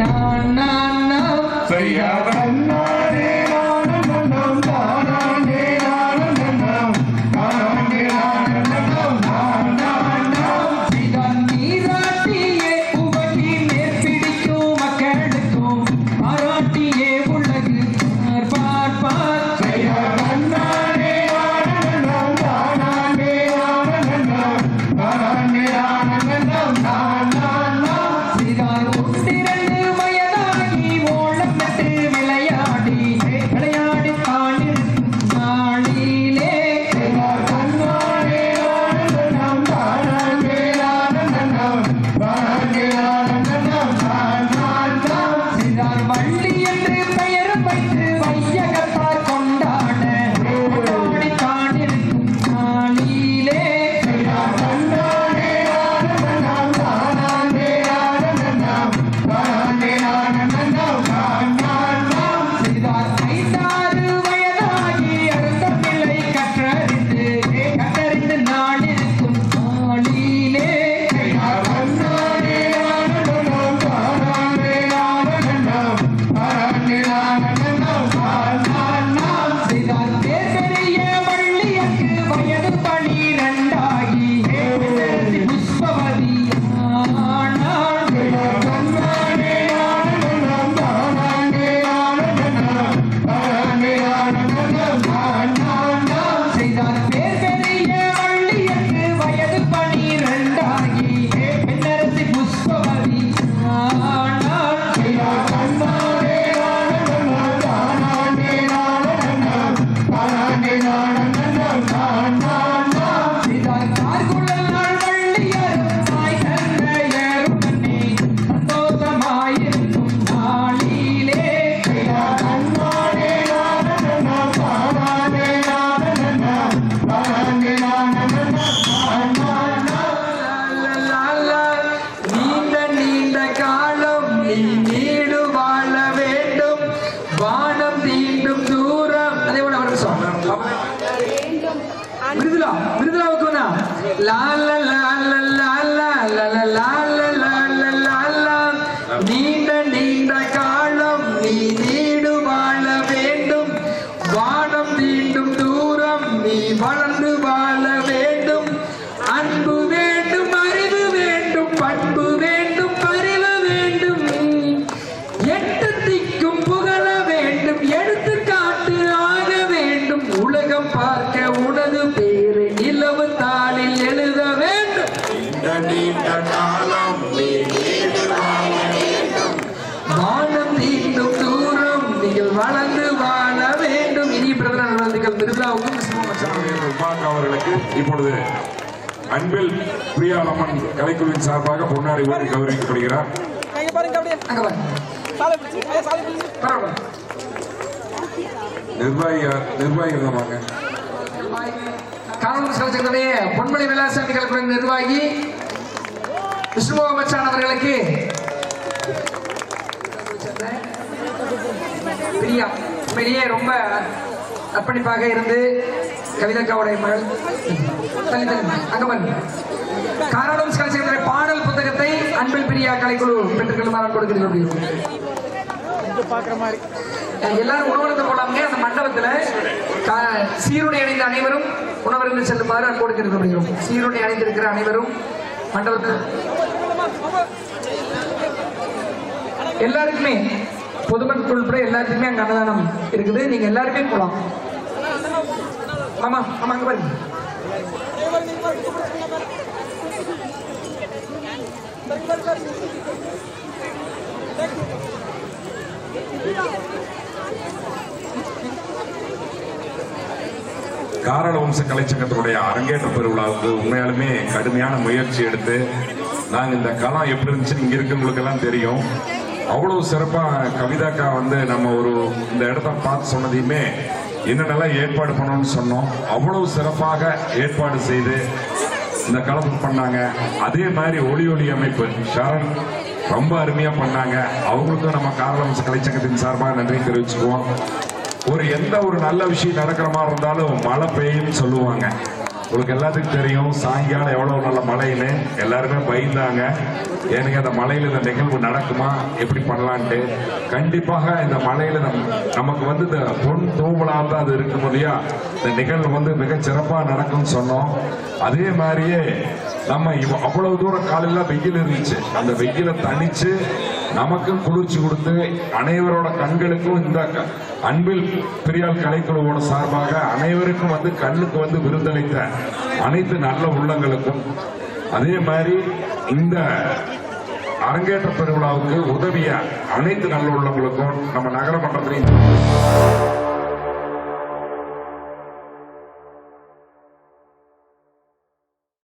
na na na. Say ya. வானம் தீண்டும் தூரம் அதே போல அவருக்கு சொன்னார் விருதுலா விருதுலாவுக்கு வேணா லால லால லால உலகம் பார்க்க உனது பேரு. இலவு தாளில் எழுத வேண்டும். வானம் தீண்டும் தூரம் நீங்கள் வளர்ந்து வாழ வேண்டும். இனி பிரதமர் கிருஷ்ணமச்சான் உமாங்க அவர்களுக்கு இப்பொழுது அன்பில் பிரியாளம்மன் கலைக்குழுவின் சார்பாக பொன்னாடி கௌரவிக்கப்படுகிறார். அங்க பாருங்க. நிர்வாகியா நிர்வாகி நிர்வாகிகள் தான் காங்கிரஸ் கலைச்சங்கத்துடைய பொன்மலை விலாசாமி கலைக்குழு நிர்வாகி விஷ்ணுமோக மச்சான் அவர்களுக்கு பிரியா உண்மையிலேயே ரொம்ப அர்ப்பணிப்பாக இருந்து கவிதாக்காவுடைய மகள் தள்ளி தள்ளி காரணம் கலைச்சங்கத்துடைய பாடல் புத்தகத்தை அன்பில் பிரியா கலைக்குழு பெற்றுக்கொள்ளுமாறு கொடுக்கிறது எல்லாரும் உணவருந்து போடாமங்க அந்த மண்டபத்துல சீருடை அணிந்த அனைவரும் உணவருந்து செல்லுமாறு அன்போடு கேட்டுக்கொள்கிறோம். சீருடை அணிந்திருக்கிற அனைவரும் மண்டபத்தில். எல்லாருக்குமே பொதுமக்கள் உள்பட எல்லாருக்குமே அங்க அன்னதானம் இருக்குது. நீங்க எல்லாருமே போலாம். ஆமா ஆமா அங்க பாருங்க. காரள வம்ச கலைச்சங்கத்தினுடைய அரங்கேற்ற பெருவிழாவுக்கு உண்மையாலுமே கடுமையான முயற்சி எடுத்து நாங்கள் இந்த களம் எப்படி இருந்துச்சுன்னு இங்கே இருக்கிறவங்களுக்கெல்லாம் தெரியும். அவ்வளோ சிறப்பாக கவிதாக்கா வந்து நம்ம ஒரு இந்த இடத்த பார்த்து சொன்னதையுமே என்னென்னலாம் ஏற்பாடு பண்ணணும்னு சொன்னோம். அவ்வளவு சிறப்பாக ஏற்பாடு செய்து இந்த கலப்பு பண்ணாங்க. அதே மாதிரி ஒளி ஒளி அமைப்பு ஷரண் ரொம்ப அருமையாக பண்ணாங்க. அவங்களுக்கும் நம்ம காரளவம்ச கலைச்சங்கத்தின் சார்பாக நன்றி தெரிவிச்சுக்குவோம். ஒரு எந்த ஒரு நல்ல விஷயம் நடக்கிற மாதிரி இருந்தாலும் மழை பெய்யும்னு சொல்லுவாங்க. உங்களுக்கு எல்லாத்துக்கும் தெரியும் சாயங்காலம் எவ்வளவு நல்ல மழைன்னு. எல்லாருமே பயந்தாங்க. எனக்கு அந்த மலையில இந்த நிகழ்வு நடக்குமா? எப்படி பண்ணலான்ட்டு. கண்டிப்பாக இந்த மலையில நம் நமக்கு வந்து இந்த பொன் தூவலாக தான் அது இருக்கும் இல்லையா? இந்த நிகழ்வு வந்து மிக சிறப்பாக நடக்கும்னு சொன்னோம். அதே மாதிரியே நம்ம இவ்- அவ்வளவு தூரம் காலையில வெயில் இருந்துச்சு. அந்த வெயிலை தணித்து நமக்கும் குளிர்ச்சி கொடுத்து அனைவரோட கண்களுக்கும் இந்த அன்பில் பெரியால் கலைக்குழுவோட சார்பாக அனைவருக்கும் வந்து கண்ணுக்கு வந்து விருந்தளித்த அனைத்து நல்ல உள்ளங்களுக்கும் அதே மாதிரி இந்த அரங்கேற்ற பெருவிழாவுக்கு உதவிய அனைத்து நல்ல உள்ளங்களுக்கும் நம்ம நகரமன்றத்திலையும்